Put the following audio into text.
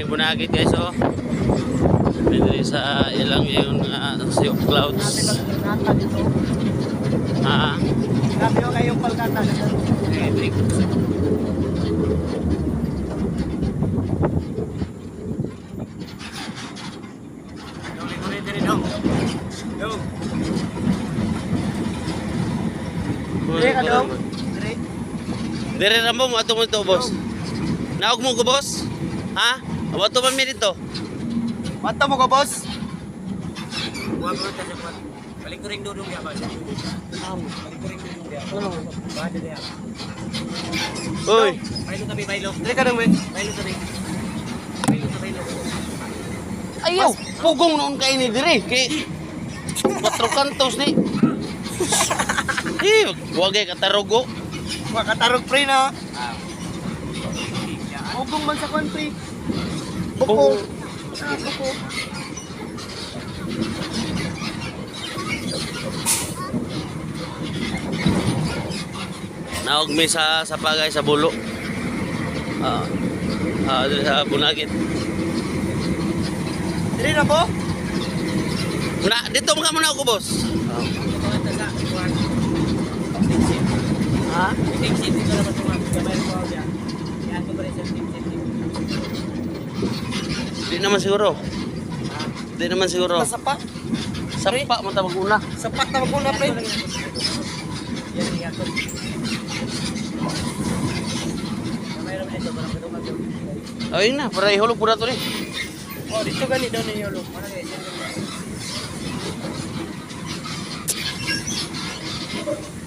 may bunagit guys oh. Pwede sa ilang yung uh, sea of clouds. Dito. Ah, Grabe yung kayong palkata. Dire ka dong. Dire. Dire rambo mo ato mo to boss. Naog mo ko boss? Ha? Awa to pa dito. Mata mo ko boss. Huwag mo sa Balik ko rin dudong niya ba? Balik ko rin dudong niya. Bada niya. Uy, Bailo kami, bailo. Dire ka dong wait. Bailo kami. Bailo ka, bailo. ayaw. Pugong noon kay ni dire kay kantos ni. Eh, wag kay katarugo. Makatarog pre na. Ugong man sa kwan pre. Buko. Ah, buko. Naog mi sa sa pagay sa bulo. Ah. Ah, sa bunagit. Dire na po. Na, dito mga muna ako boss. Kuwan. Ha? Exit, ito naman ito mga gamay ko niya. Yan ko ba rin sa exit. Naman siguro. Di naman siguro. Masapa. Sapa mo ta maguna. Sapat na maguna pre. Ayun na, para ihulog po na to ni. Oh, dito gani daw. Ano guys, yan ang